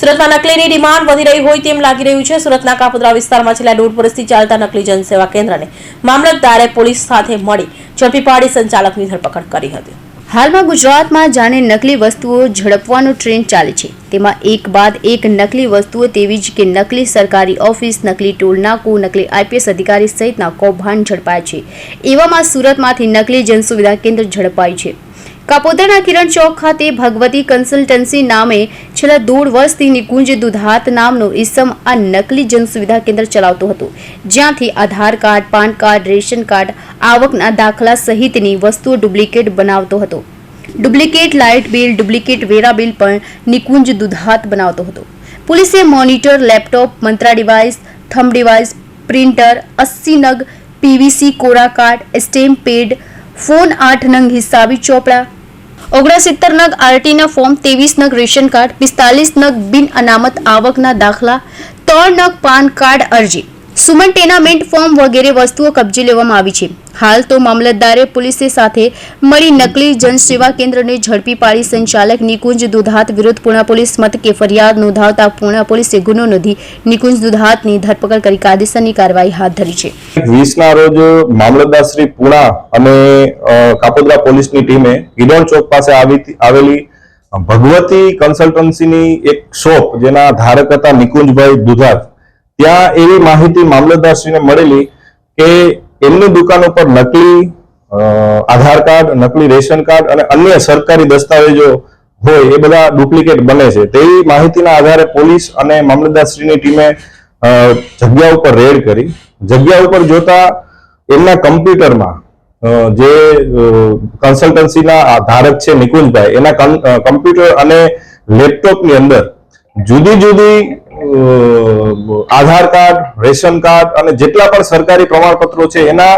સુરતમાં નકલીની ડિમાન્ડ વધી રહી હોય તેમ લાગી રહ્યું છે. સુરતના કાપોદ્રા વિસ્તારમાં છેલ્લા દોઢ વર્ષથી ચાલતા નકલી જનસેવા કેન્દ્રને મામલતદારે પોલીસ સાથે મળી ઝડપી પાડી સંચાલકની ધરપકડ કરી હતી. હાલમાં ગુજરાતમાં જાણે નકલી વસ્તુઓ ઝડપવાનો ટ્રેન્ડ ચાલે છે. તેમાં એક બાદ એક નકલી વસ્તુઓ તેવી જ કે નકલી સરકારી ઓફિસ, નકલી ટોલ નાકુ, નકલી આઈપીએસ અધિકારી સહિતના કૌભાંડ ઝડપાયા છે. એવામાં સુરતમાંથી નકલી જનસુવિધા કેન્દ્ર ઝડપાયું છે. કાપોદ્રાના કિરણ ચોક ખાતે ભગવતી કન્સલ્ટન્સી નામે છેલ્લા દોઢ વર્ષથી નિકુંજ દુધાત નામનો ઈસમ આ નકલી જન સુવિધા કેન્દ્ર ચલાવતો હતો. જ્યાંથી Aadhaar card, PAN card, ration card આવકના દાખલા સહિતની વસ્તુઓ ડુપ્લિકેટ બનાવતો હતો. ડુપ્લિકેટ લાઇટ બિલ, ડુપ્લિકેટ વેરા બિલ પણ નિકુંજ દુધાત બનાવતો હતો. પોલીસે monitor, laptop, Mantra device, thumb device, printer, અસ્સી નગ, પીવીસી કોરા કાર્ડ સ્ટેમ્પ પેડ ફોન આઠ નંગ હિસાબી ચોપડા ઓગણસિત્તેર નગ આરટીના ફોર્મ, ત્રેવીસ નગ રેશન કાર્ડ, પિસ્તાલીસ નગ બિન અનામત આવકના દાખલા, ત્રણ નગ પાન કાર્ડ અરજી. સુમન ટેનામેન્ટ ફોર્મ વગેરે વસ્તુઓ કબજે લેવામાં આવી છે. હાલ તો મામલતદારે પોલીસે સાથે મળી નકલી જનસેવા કેન્દ્રને ઝડપી પાડી સંચાલક નિકુંજ દુધાત વિરુદ્ધ પુણા પોલીસ મથકે ફરિયાદ નોંધાવતા પુણા પોલીસે ગુનો નોંધી નિકુંજ દુધાતની ધરપકડ કરી કાયદેસરની કાર્યવાહી હાથ ધરી છે. વીસના રોજ મામલતદાર શ્રી પુણા અને કાપોદ્રા પોલીસની ટીમે હિડોન ચોક પાસે આવી, આવેલી ભગવતી કન્સલ્ટન્સીની એક શોપ જેના ધારક હતા નિકુંજભાઈ દુધાત. ત્યાં એવી માહિતી મામલતદારશ્રીને મળેલી કે એમની દુકાન ઉપર નકલી આધાર કાર્ડ, નકલી રેશન કાર્ડ અને અન્ય સરકારી દસ્તાવેજો હોય એ બધા ડુપ્લિકેટ બને છે. તેવી માહિતીના આધારે પોલીસ અને મામલતદારશ્રીની ટીમે જગ્યા ઉપર રેડ કરી. જગ્યા ઉપર જોતા એમના કમ્પ્યુટરમાં જે કન્સલ્ટન્સીના ધારક છે નિકુંજભાઈ, એના કમ્પ્યુટર અને લેપટોપની અંદર જુદી જુદી આધાર કાર્ડ, રેશન કાર્ડ અને જેટલા પણ સરકારી પ્રમાણપત્રો છે, એના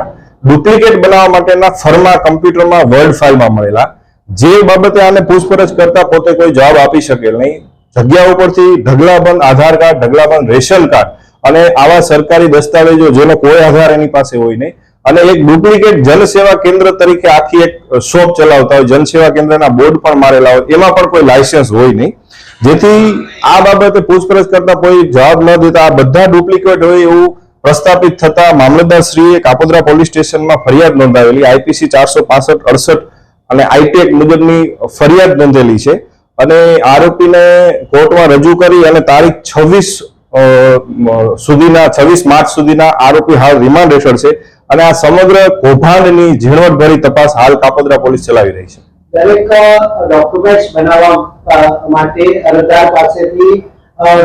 ડુપ્લિકેટ બનાવવા માટેના ફર્મા કમ્પ્યુટરમાં વર્ડ ફાઇલમાં મળેલા. જે બાબતે આને પૂછપરછ કરતા પોતે કોઈ જવાબ આપી શકે નહીં. જગ્યા ઉપરથી ઢગલાબંધ આધાર કાર્ડ ઢગલાબંધ રેશન કાર્ડ અને આવા સરકારી દસ્તાવેજો જેનો કોઈ આધાર એની પાસે હોય નહીં. અને એક ડુપ્લિકેટ જનસેવા કેન્દ્ર તરીકે આખી એક શોપ ચલાવતા હોય, જનસેવા કેન્દ્રના બોર્ડ પણ મારેલા હોય, એમાં પણ કોઈ લાયસન્સ હોય નહીં. જેથી આ બાબતે પૂછપરછ કરતા કોઈ જવાબ ન દેતા, આ બધા ડુપ્લિકેટ હોય એવું પ્રસ્થાપિત થતા મામલતદારશ્રીએ કાપોદ્રા પોલીસ સ્ટેશનમાં ફરિયાદ નોંધાવેલી, આઈપીસી ચારસો પાસઠ, અડસઠ અને આઈટીએક મુજબની ફરિયાદ નોંધેલી છે. અને આરોપીને કોર્ટમાં રજૂ કરી અને તારીખ છવ્વીસ સુધીના, છવ્વીસ માર્ચ સુધીના આરોપી હાલ રિમાન્ડ હેઠળ છે. અને આ સમગ્ર કૌભાંડની ઝીણવટભરી તપાસ હાલ કાપોદ્રા પોલીસ ચલાવી રહી છે. દરેક ડોક્યુમેન્ટ્સ બનાવવા માટે અરજદાર પાસેથી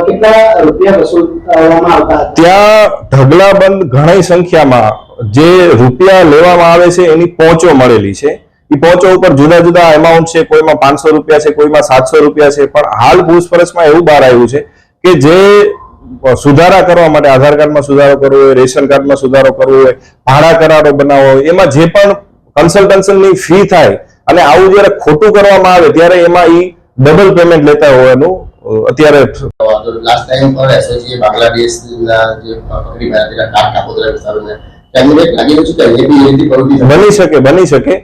કેટલા રૂપિયા વસૂલવામાં આવતા ત્યાં ઢગલાબંધ ઘણી સંખ્યામાં જે રૂપિયા લેવામાં આવે છે એની પહોંચો મળેલી છે. એ પહોંચો ઉપર જુદા જુદા એમાઉન્ટ છે કોઈમાં પાંચસો રૂપિયા છે કોઈમાં સાતસો રૂપિયા છે પણ હાલ પૂછપરછમાં એવું બહાર આવ્યું છે કે જે સુધારા કરવા માટે આધાર કાર્ડમાં સુધારો કરવો હોય રેશન કાર્ડમાં સુધારો કરવો હોય ભાડા કરારો બનાવવો હોય એમાં જે પણ કન્સલ્ટન્સનની ફી થાય અને આવું જ્યારે ખોટું કરવામાં આવે ત્યારે એમાં એ ડબલ પેમેન્ટ લેતા હોવાનું અત્યારે લાસ્ટ ટાઈમ બાંગ્લાદેશના જે પકડી વિસ્તારોને બની શકે બની શકે.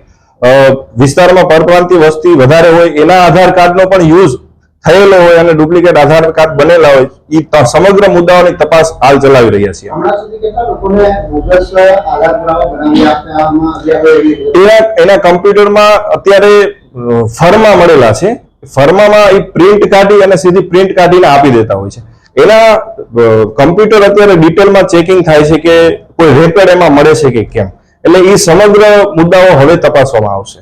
વિસ્તારમાં પરપ્રાંતિ વસ્તી વધારે હોય એના આધાર કાર્ડનો પણ યુઝ થયેલો હોય અને ડુપ્લિકેટ આધાર કાર્ડ બનેલા હોય એ સમગ્ર મુદ્દાઓની તપાસ હાલ ચલાવી રહ્યા છીએ. એના કમ્પ્યુટરમાં અત્યારે ફર્મા મળેલા છે. ફર્મામાં એ પ્રિન્ટ કાઢી અને સીધી પ્રિન્ટ કાઢીને આપી દેતા હોય છે. એના કમ્પ્યુટર અત્યારે ડિટેલમાં ચેકિંગ થાય છે કે કોઈ રેપેર એમાં મળે છે કે કેમ. એટલે એ સમગ્ર મુદ્દાઓ હવે તપાસવામાં આવશે.